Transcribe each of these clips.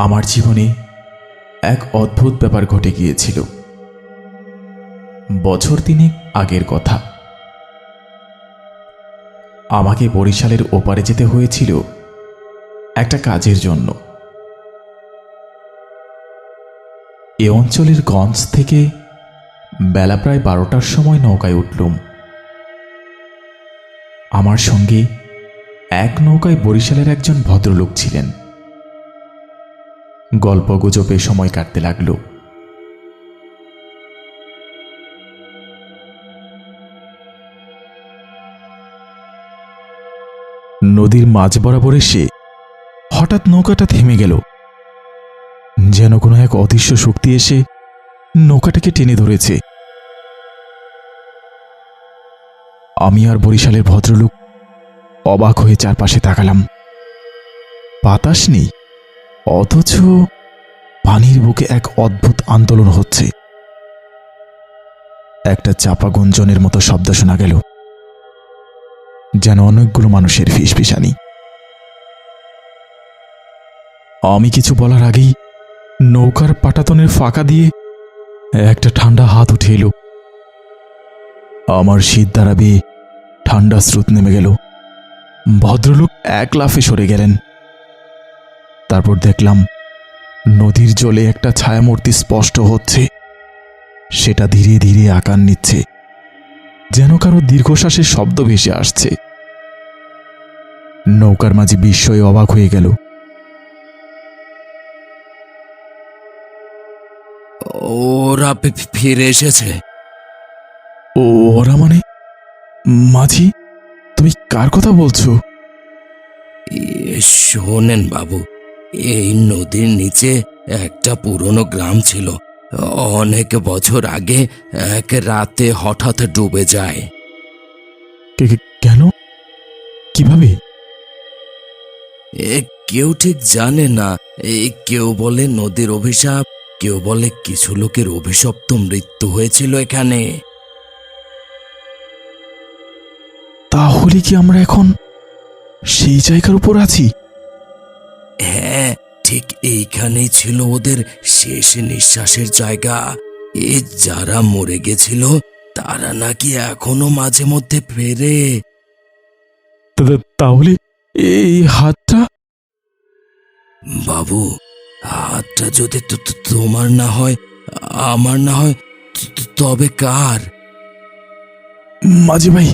আমার জীবনে এক অদ্ভুত ব্যাপার ঘটে গিয়েছিল। বছর তিনেক আগের কথা। আমাকে বরিশালের ওপারে যেতে হয়েছিল একটা কাজের জন্য। এ অঞ্চলের গঞ্জ থেকে বেলা প্রায় বারোটার সময় নৌকায় উঠলুম। আমার সঙ্গে এক নৌকায় বরিশালের একজন ভদ্রলোক ছিলেন। গল্প গুজবে সময় কাটতে লাগল। নদীর মাঝ বরাবর এসে হঠাৎ নৌকাটা থেমে গেল। যেন কোনো এক অদৃশ্য শক্তি এসে নৌকাটাকে টেনে ধরেছে। আমি আর বরিশালের ভদ্রলোক অবাক হয়ে চারপাশে তাকালাম। বাতাস নেই। অথচ পানির বুকে এক অদ্ভুত আন্দোলন হচ্ছে। একটা চাপা গুঞ্জনের মতো শব্দ শোনা গেল, যেন অনেকগুলো মানুষের ফিসফিসানি। আমি কিছু বলার আগেই নৌকার পাটাতনের ফাঁকা দিয়ে একটা ঠান্ডা হাত উঠে এলো। আমার শীত দাঁড়াবে ঠান্ডা স্রোত নেমে গেল। ভদ্রলোক এক লাফে সরে গেলেন। তারপর দেখলাম নদীর জলে একটা ছায়ামূর্তি স্পষ্ট হচ্ছে। সেটা ধীরে ধীরে আকার নিচ্ছে যেন কারও দীর্ঘশ্বাসের শব্দ ভেসে আসছে। নৌকার মাঝে বিস্ময়ে অবাক হয়ে গেল। ওরা ফিরে এসেছে। ও ওরা মানে? মাঝি তুমি কার কথা বলছো? শোনেন বাবু এই নদীর নিচে একটা পুরনো গ্রাম ছিল। অনেক বছর আগে এক রাতে হঠাৎ ডুবে যায়। কেন? কীভাবে? এ কেউ ঠিক জানে না। কেউ বলে নদীর অভিশাপ কেউ বলে কিছু লোকের অভিশপ্ত মৃত্যু হয়েছিল এখানে। তাহলে কি আমরা এখন সেই জায়গার উপর আছি? ঠিক এইখানেই ছিল ওদের শেষ নিঃশ্বাসের জায়গা। এ যারা মরে গেছিল তারা নাকি এখনও মাঝে মধ্যে ফেরে। তাহলে এই হাতটা? বাবু হাতটা যদি তোমার না হয় আমার না হয় তবে কার? মাঝি ভাই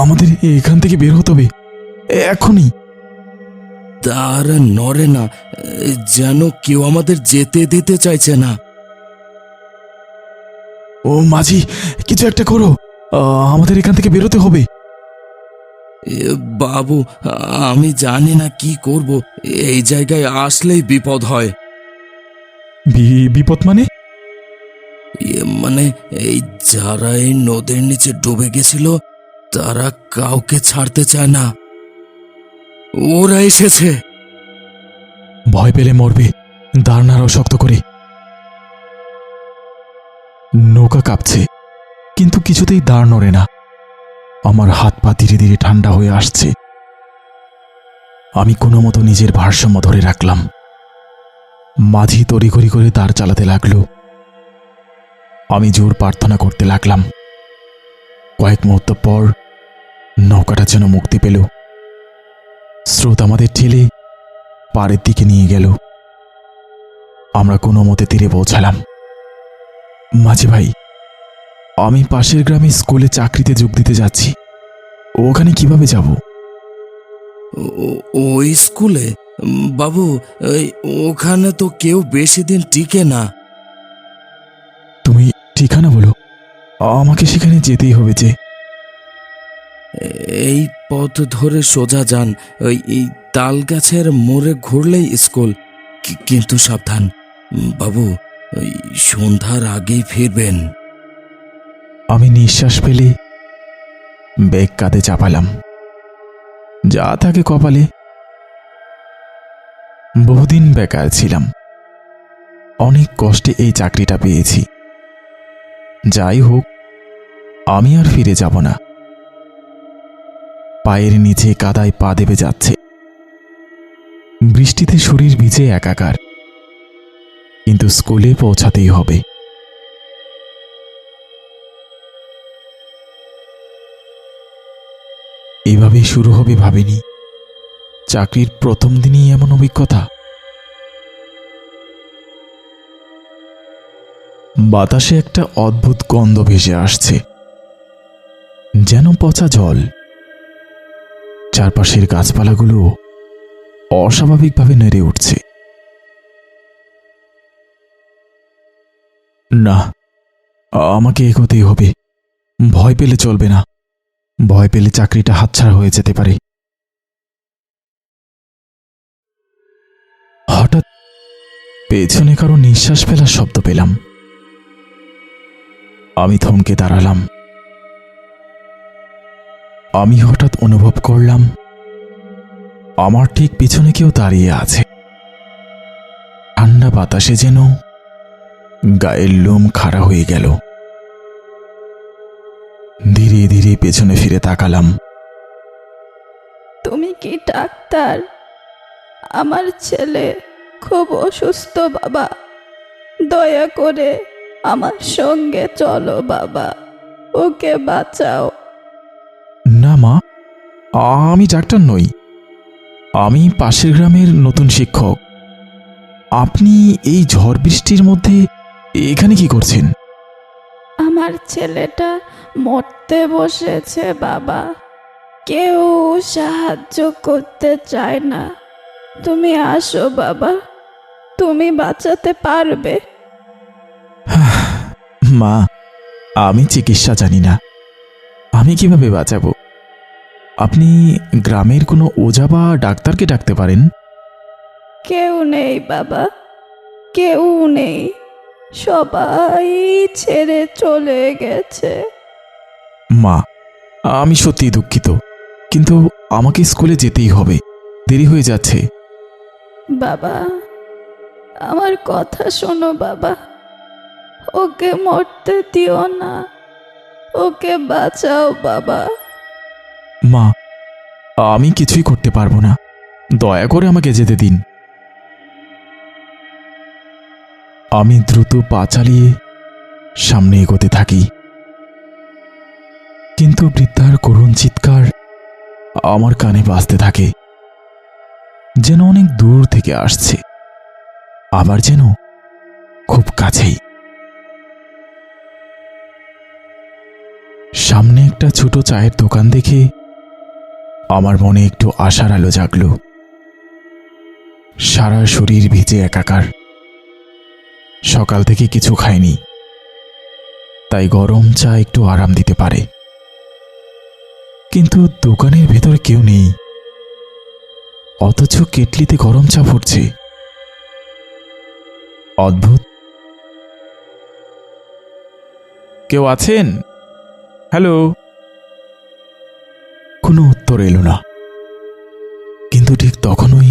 আমাদের এখান থেকে বের হতে হবে। এখনই। তারা নড়ে না যেন কেউ আমাদের যেতে দিতে চাইছে না। ও মাঝি কিছু একটা করো। আমাদের এখান থেকে বেরোতে হবে। এ, বাবু আমি জানি না কি করব। এই জায়গায় আসলেই বিপদ হয়। বিপদ মানে? মানে এই যারা এই নদীর নিচে ডুবে গেছিল তারা কাউকে ছাড়তে চায় না। ওরা এসেছে। ভয় পেলে মরবে দাঁড় নাড়াও শক্ত করে। নৌকা কাঁপছে, কিন্তু কিছুতেই দাঁড় নড়ে না। আমার হাত পা ধীরে ধীরে ঠান্ডা হয়ে আসছে। আমি কোনো মতো নিজের ভারসাম্য ধরে রাখলাম। মাঝি তড়িঘড়ি করে দাঁড় চালাতে লাগল। আমি জোর প্রার্থনা করতে লাগলাম। কয়েক মুহূর্ত পর নৌকাটা যেন মুক্তি পেল। স্রোত আমাদের ঠেলে পাড়ের দিকে নিয়ে গেল। আমরা কোনো মতে তীরে পৌঁছালাম। মাঝে ভাই আমি পাশের গ্রামে স্কুলে চাকরিতে যোগ দিতে যাচ্ছি। ওখানে কীভাবে যাব? ও- ওই স্কুলে? বাবু ওখানে তো কেউ বেশি দিন টিকে না। তুমি ঠিকানা বলো। আমাকে সেখানে যেতেই হবে যে। এই পথ ধরে সোজা যান। ওই, এই তাল গাছের মোড়ে ঘুরলেই স্কুল। কিন্তু সাবধান। বাবু, ওই সন্ধ্যার আগেই ফিরবেন। আমি নিঃশ্বাস ফেলে বেগ কাঁধে চাপালাম। যা থাকে কপালে। বহুদিন বেকার ছিলাম। অনেক কষ্টে এই চাকরিটা পেয়েছি। যাই হোক, আমি আর ফিরে যাব না। পায়ের নিচে কাদায় পা দেবে যাচ্ছে। বৃষ্টিতে শরীর ভিজে একাকার। কিন্তু স্কুলে পৌঁছাতেই হবে। এভাবে শুরু হবে ভাবিনি। চাকরির প্রথম দিনই এমন অভিজ্ঞতা। বাতাসে একটা অদ্ভুত গন্ধ ভেসে আসছে। যেন পচা জল। চারপাশের গাছপালাগুলো অস্বাভাবিকভাবে নেড়ে উঠছে। না, আমাকে এগোতেই হবে। ভয় পেলে চলবে না। ভয় পেলে চাকরিটা হাতছাড়া হয়ে যেতে পারে। হঠাৎ পেছনে কারও নিঃশ্বাস ফেলার শব্দ পেলাম। আমি থমকে দাঁড়ালাম। আমি হঠাৎ অনুভব করলাম, আমার ঠিক পিছনে কেউ দাঁড়িয়ে আছে। ঠান্ডা বাতাসে যেন গায়ের লোম খাড়া হয়ে গেল। ধীরে ধীরে পেছনে ফিরে তাকালাম। তুমি কি ডাক্তার? আমার ছেলে খুব অসুস্থ, বাবা। দয়া করে আমার সঙ্গে চলো, বাবা। ওকে বাঁচাও। মা আমি ডাক্তার নই। আমি পাশের গ্রামের নতুন শিক্ষক। আপনি এই ঝড় বৃষ্টির মধ্যে এখানে কি করছেন? আমার ছেলেটা মরতে বসেছে বাবা। কেউ সাহায্য করতে চায় না। তুমি আসো বাবা। তুমি বাঁচাতে পারবে। মা আমি চিকিৎসা জানি না। আমি কীভাবে বাঁচাবো? আপনি গ্রামের কোনো ওঝা বা ডাক্তারকে ডাকতে পারেন? কেউ নেই বাবা কেউ নেই। সবাই ছেড়ে চলে গেছে। মা আমি সত্যি দুঃখিত কিন্তু আমাকে স্কুলে যেতেই হবে দেরি হয়ে যাচ্ছে। বাবা আমার কথা শোনো বাবা। ওকে মরতে দিও না ওকে বাঁচাও বাবা। মা, আমি কিছুই করতে পারব না। দয়া করে আমাকে যেতে দিন। আমি দ্রুত পা চালিয়ে সামনে এগোতে থাকি। কিন্তু বৃদ্ধার করুণ চিৎকার আমার কানে বাজতে থাকে। যেন অনেক দূর থেকে আসছে। আবার যেন খুব কাছেই। সামনে একটা ছোট চায়ের দোকান দেখে আমার মনে একটু আশার আলো জাগল। সারা শরীর ভিজে একাকার। সকাল থেকে কিছু খাইনি। তাই গরম চা একটু আরাম দিতে পারে। কিন্তু দোকানের ভেতর কেউ নেই। অথচ কেটলিতে গরম চা ফুটছে অদ্ভুত। কেউ আছেন? হ্যালো? উত্তর এলো না। কিন্তু ঠিক তখনই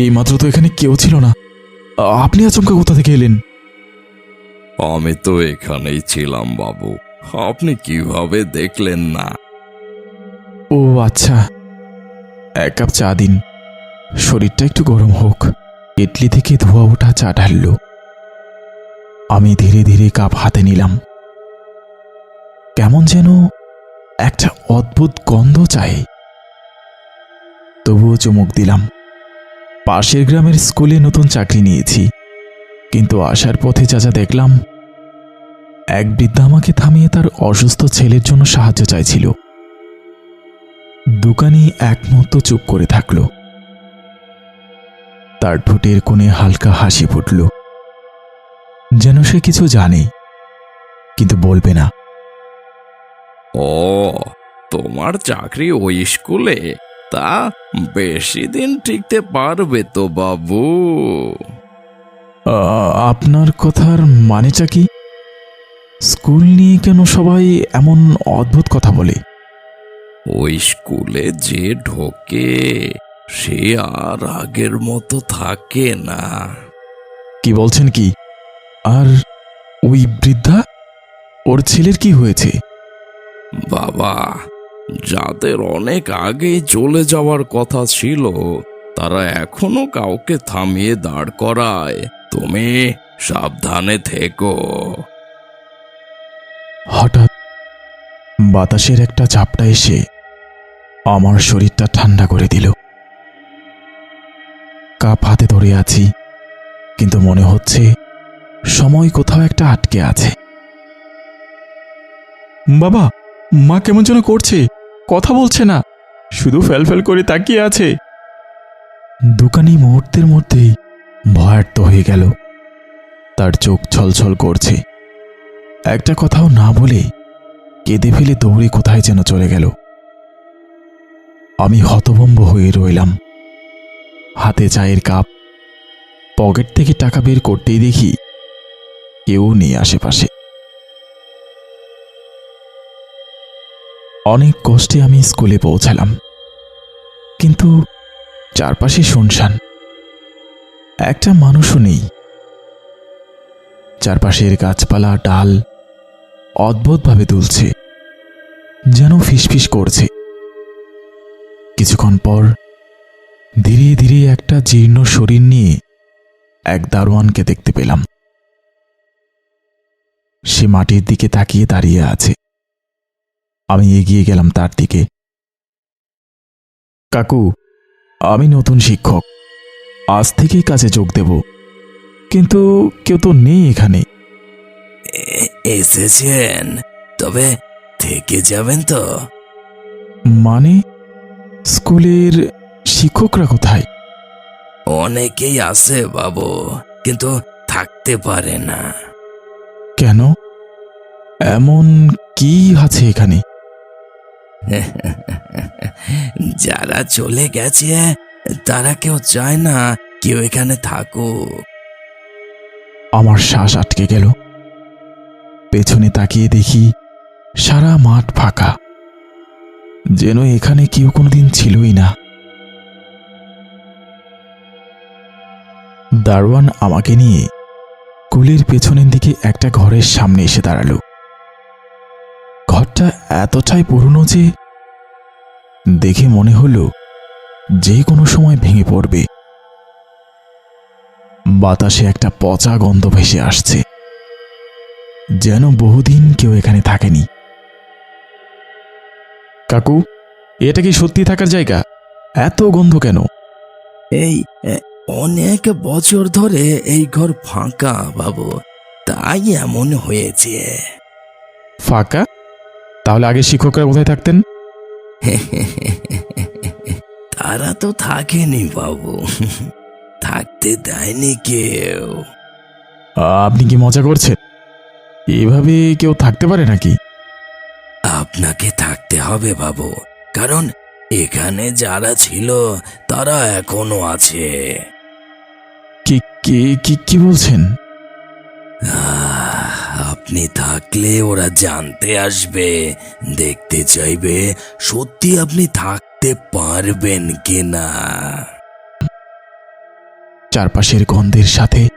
এই মাত্র তো এখানে কেউ ছিল না। আপনি আচমকা কোথা থেকে এলেন? আমি তো এখানেই ছিলাম, বাবু। আপনি কীভাবে দেখলেন না? ও আচ্ছা। এক কাপ চা দিন। শরীরটা একটু গরম হোক। কেটলি থেকে ধোয়া ওঠা চা ঢালল। আমি ধীরে ধীরে কাপ হাতে নিলাম। কেমন যেন একটা অদ্ভুত গন্ধ চাই। তবুও চুমুক দিলাম। পাশের গ্রামের স্কুলে নতুন চাকরি নিয়েছি। কিন্তু আসার পথে যা যা দেখলাম, এক বৃদ্ধা আমাকে থামিয়ে তার অসুস্থ ছেলের জন্য সাহায্য চাইছিল। দোকানি এক মুহূর্ত চুপ করে থাকল। তার ঠোঁটের কোণে হালকা হাসি ফুটল। যেন সে কিছু জানে কিন্তু বলবে না। ও তোমার চাকরি ওই স্কুলে? তা বেশি দিন টিকতে পারবে তো বাবু। আপনার কথার মানেটা কি? স্কুল নিয়ে কেন সবাই এমন অদ্ভুত কথা বলে? ওই স্কুলে যে ঢোকে সে আর আগের মতো থাকে না। কি বলছেন কি? আর ওই বৃদ্ধা? ওর ছেলের কি হয়েছে? বাবা যাদের অনেক আগে চলে যাওয়ার কথা ছিল তারা এখনও কাউকে থামিয়ে দাঁড় করায়। তুমি সাবধানে থেকো। হঠাৎ বাতাসের একটা ঝাপটা এসে আমার শরীরটা ঠান্ডা করে দিল। কাপ হাতে ধরে আছি, কিন্তু মনে হচ্ছে সময় কোথাও একটা আটকে আছে। বাবা, মা কেমন যেন করছে, কথা বলছে না, শুধু ফেল ফেল করে তাকিয়ে আছে। দোকানি মুহূর্তের মধ্যেই ভয়ার্ত হয়ে গেল। তার চোখ ছলছল করছে। একটা কথাও না বলে কেঁদে ফেলে দৌড়ে কোথায় যেন চলে গেল। আমি হতভম্ব হয়ে রইলাম। হাতে চায়ের কাপ, পকেট থেকে টাকা বের করতেই দেখি কেউ নেই আশেপাশে। অনেক কষ্টে আমি স্কুলে পৌঁছালাম, কিন্তু চারপাশে শুনশান, একটা মানুষও নেই। চারপাশের গাছপালা, ডাল অদ্ভুতভাবে দুলছে, যেন ফিসফিস করছে। কিছুক্ষণ পর ধীরে ধীরে একটা জীর্ণ শরীর নিয়ে এক দারোয়ানকে দেখতে পেলাম। সে মাটির দিকে তাকিয়ে দাঁড়িয়ে আছে। আমি এগিয়ে গেলাম তার দিকে। কাকু আমি নতুন শিক্ষক। আজ থেকেই কাজে যোগ দেব। কিন্তু কেউ তো নেই এখানে। এসেছেন। তবে থেকে যাবেন তো? মানে স্কুলের শিক্ষকরা কোথায়? অনেকেই আছে বাবু কিন্তু থাকতে পারে না। কেন? এমন কি আছে এখানে? যারা চলে গেছে তারা কেউ চায় না কেউ এখানে থাকুক। আমার শ্বাস আটকে গেল। পেছনে তাকিয়ে দেখি সারা মাঠ ফাঁকা। যেন এখানে কেউ কোনোদিন ছিলই না। দারোয়ান আমাকে নিয়ে কুলের পেছনের দিকে একটা ঘরের সামনে এসে দাঁড়াল। ঘরটা এতটাই পুরনো যে দেখে মনে হলো যে কোনো সময় ভেঙে পড়বে। বাতাসে একটা পচা গন্ধ ভেসে আসছে। যেন বহুদিন কেউ এখানে থাকেনি। কাকু এটা কি সত্যি থাকার জায়গা? এত গন্ধ কেন? এই অনেক বছর ধরে এই ঘর ফাঁকা বাবু। তাই এমন হয়েছে। ফাঁকা? তাহলে আগে শিক্ষকরা কোথায় থাকতেন? তারা তো থাকেনি বাবু। থাকতে দেয়নি কেউ। আপনি কি মজা করছেন? এভাবে কেউ থাকতে পারে নাকি? আপনাকে থাকতে হবে বাবু কারণ এখানে যারা ছিল তারা এখনও আছে। কি কি কি কি বলছেন? আহ, আপনি থাকলে ওরা জানতে আসবে দেখতে চাইবে সত্যি আপনি থাকতে পারবেন কিনা। চারপাশের গন্ধের সাথে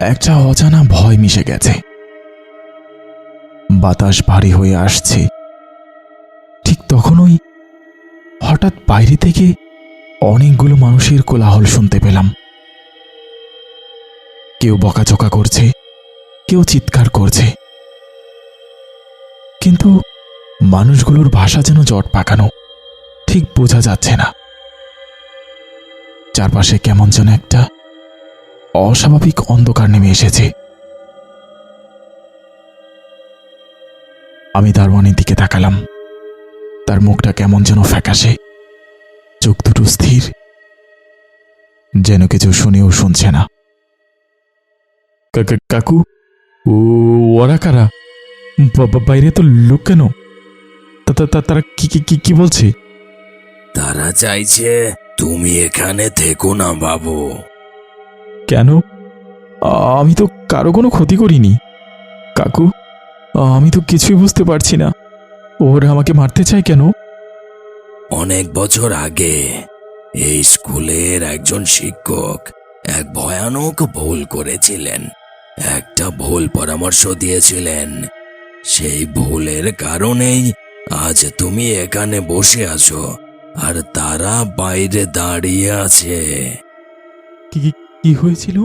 একটা অজানা ভয় মিশে গেছে। বাতাস ভারী হয়ে আসছে। ঠিক তখনই হঠাৎ বাইরে থেকে অনেকগুলো মানুষের কোলাহল শুনতে পেলাম। কেউ বকাঝকা করছে, কেউ চিৎকার করছে। কিন্তু মানুষগুলোর ভাষা যেন জট পাকানো, ঠিক বোঝা যাচ্ছে না। চারপাশে কেমন যেন একটা অস্বাভাবিক অন্ধকার নেমে এসেছে। আমি দারওয়ানের দিকে তাকালাম। তার মুখটা কেমন যেন ফ্যাকাশে। চোখ দুটো স্থির। যেন কিছু শুনেও শুনছে না। কাকু? ও ওরা কারা? বাইরে তো লোক কেন? তারা কি কি- কি কি বলছে? তারা চাইছে তুমি এখানে থেকো না বাবু। কেন? আমি তো কারও কোনো ক্ষতি করিনি। কাকু? আমি তো কিছুই বুঝতে পারছি না। ওরা আমাকে মারতে চায় কেন? অনেক বছর আগে এই স্কুলের একজন শিক্ষক এক ভয়ানক ভুল করেছিলেন। একটা ভুল পরামর্শ দিয়েছিলেন। সেই ভুলের কারণেই আজ তুমি এখানে বসে আছো আর তারা বাইরে দাঁড়িয়ে আছে। কি কি- কি হয়েছিল?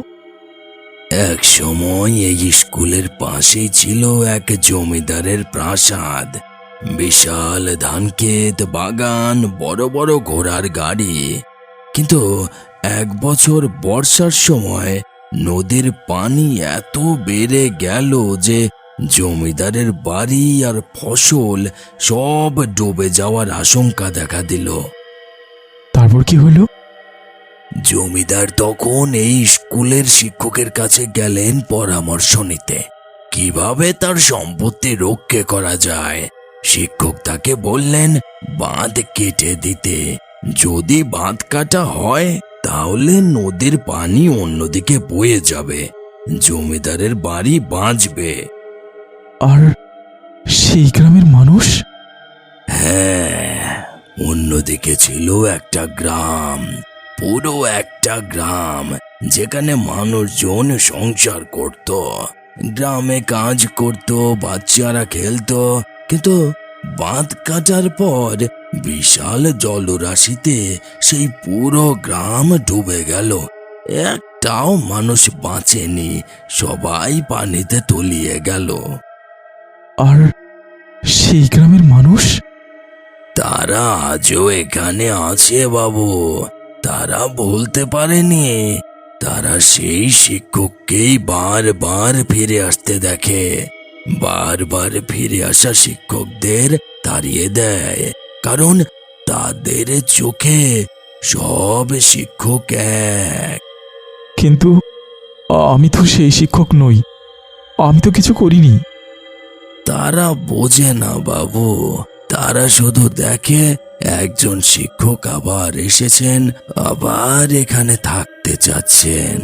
এক সময় এই স্কুলের পাশেই ছিল এক জমিদারের প্রাসাদ। বিশাল ধানক্ষেত, বাগান, বড় বড় ঘোড়ার গাড়ি। কিন্তু এক বছর বর্ষার সময় নদীর পানি এত বেড়ে গেল যে জমিদারের বাড়ি আর ফসল সব ডুবে যাওয়ার আশঙ্কা দেখা দিল। তারপর কি হলো? জমিদার তখন এই স্কুলের শিক্ষকের কাছে গেলেন পরামর্শ নিতে। কীভাবে তার সম্পত্তি রক্ষে করা যায়? শিক্ষক তাকে বললেন বাঁধ কেটে দিতে। যদি বাঁধ কাটা হয় তাহলে নদীর পানি অন্যদিকে বয়ে যাবে। জমিদারের বাড়ি বাঁচবে। আর সেই গ্রামের মানুষ? হ্যাঁ অন্যদিকে ছিল একটা গ্রাম। পুরো একটা গ্রাম যেখানে মানুষজন সংসার করত। গ্রামে কাজ করত বাচ্চারা খেলতো কিন্তু বাঁধ কাটার পর বিশাল জলরাশিতে সেই পুরো গ্রাম ডুবে গেল। একটাও মানুষ বাঁচেনি সবাই পানিতে তলিয়ে গেল। আর সেই গ্রামের মানুষ? তারা আজও এখানে আছে বাবু। তারা বলতে পারেনি। তারা সেই শিক্ষককেই বারবার ফিরে আসতে দেখে। বারবার ফিরে আসা শিক্ষকদের তাড়িয়ে দেয়। কারণ তাদের চোখে সব শিক্ষক এক। কিন্তু আমি তো সেই শিক্ষক নই। আমি তো কিছু করিনি। তারা বোঝে না বাবু। তারা শুধু দেখে একজন শিক্ষক আবার এসেছেন, আবার এখানে থাকতে চাচ্ছেন।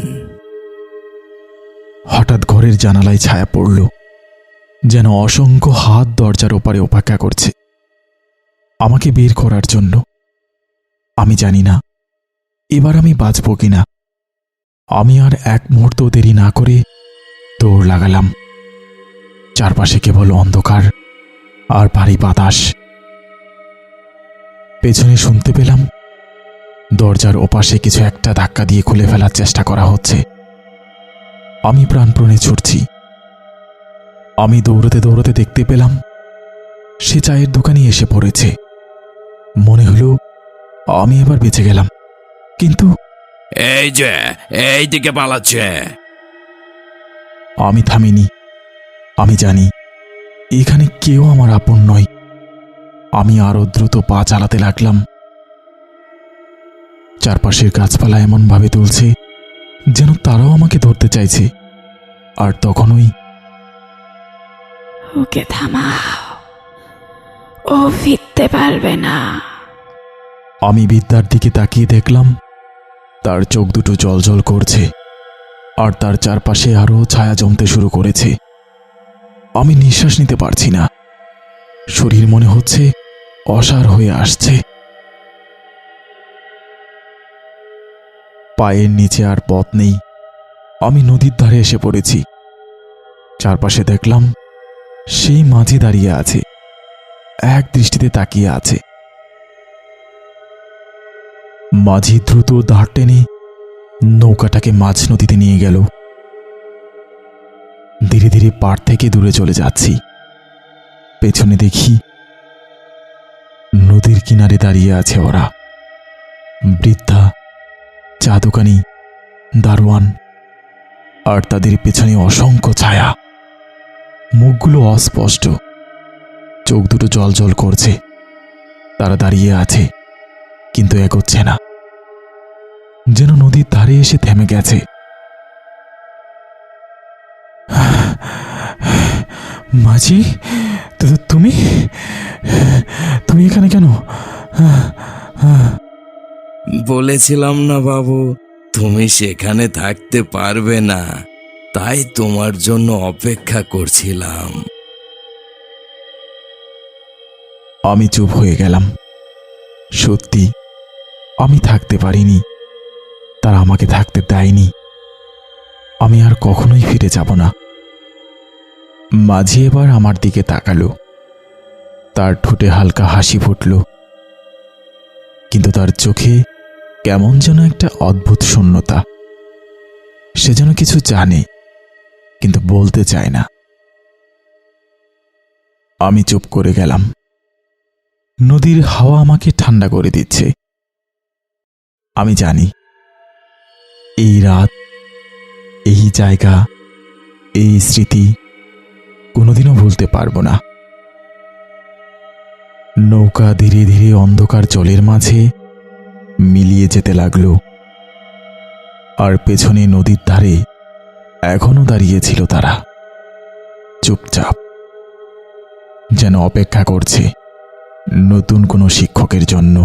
হঠাৎ ঘরের জানালায় ছায়া পড়ল, যেন অসংখ্য হাত দরজার ওপারে অপেক্ষা করছে। আমাকে বের করার জন্য। আমি জানি না, এবার আমি বাঁচব কিনা। আমি আর এক মুহূর্ত দেরি না করে দৌড় লাগালাম। চারপাশে কেবল অন্ধকার আর ভারী বাতাস। পেছনে শুনতে পেলাম। দরজার ওপাশে কিছু একটা ধাক্কা দিয়ে খুলে ফেলার চেষ্টা করা হচ্ছে। আমি প্রাণপ্রণে ছুটছি। আমি দৌড়তে দৌড়তে দেখতে পেলাম সে চায়ের দোকানে এসে পড়েছে। মনে হলো আমি এবার বেঁচে গেলাম। কিন্তু এই যে এই দিকে পালাচ্ছে। আমি থামিনি। আমি জানি এখানে কেউ আমার আপন নয়। আমি আরও দ্রুত পা চালাতে লাগলাম। চারপাশের গাছপালা এমনভাবে তুলছে যেন তারাও আমাকে ধরতে চাইছে। আর তখনই ওকে থামাও। ও ফিরতে পারবে না। আমি বিদ্যার দিকে তাকিয়ে দেখলাম তার চোখ দুটো জলজল করছে আর তার চারপাশে আরও ছায়া জমতে শুরু করেছে। আমি নিঃশ্বাস নিতে পারছি না। শরীর মনে হচ্ছে অসার হয়ে আসছে। পায়ের নিচে আর পথ নেই। আমি নদীর ধারে এসে পড়েছি। চারপাশে দেখলাম সেই মাঝি দাঁড়িয়ে আছে। এক দৃষ্টিতে তাকিয়ে আছে। মাঝি দ্রুত দাঁড় টেনে নৌকাটাকে মাঝ নদীতে নিয়ে গেল। ধীরে ধীরে পাড় থেকে দূরে চলে যাচ্ছি। পেছনে দেখি নদীর কিনারে দাঁড়িয়ে আছে ওরা। বৃদ্ধা চা দোকানি দারোয়ান, আর তাদের পেছনে অসংখ্য ছায়া। মুখগুলো অস্পষ্ট। চোখ দুটো জল জল করছে। তারা দাঁড়িয়ে আছে, কিন্তু এগোচ্ছে না। যেন নদীর ধারে এসে থেমে গেছে। মাঝি তুমি এখানে কেন বলেছিলাম না বাবু, তুমি সেখানে থাকতে পারবে না। তাই তোমার জন্য অপেক্ষা করছিলাম। আমি চুপ হয়ে গেলাম। সত্যি, আমি থাকতে পারিনি। তারা আমাকে থাকতে দেয়নি। আমি আর কখনোই ফিরে যাব না। মাঝি এবার আমার দিকে তাকালো। তার ঠোঁটে হালকা হাসি ফুটল। কিন্তু তার চোখে কেমন যেন একটা অদ্ভুত শূন্যতা। সে যেন কিছু জানে, কিন্তু বলতে চায় না। আমি চুপ করে গেলাম। নদীর হাওয়া আমাকে ঠান্ডা করে দিচ্ছে। আমি জানি, এই রাত, এই জায়গা, এই স্মৃতি কোনোদিনও ভুলতে পারব না। নৌকা ধীরে ধীরে অন্ধকার জলের মাঝে মিলিয়ে যেতে লাগল। আর পেছনে নদীর ধারে এখনও দাঁড়িয়েছিল তারা। চুপচাপ। যেন অপেক্ষা করছে নতুন কোনো শিক্ষকের জন্য।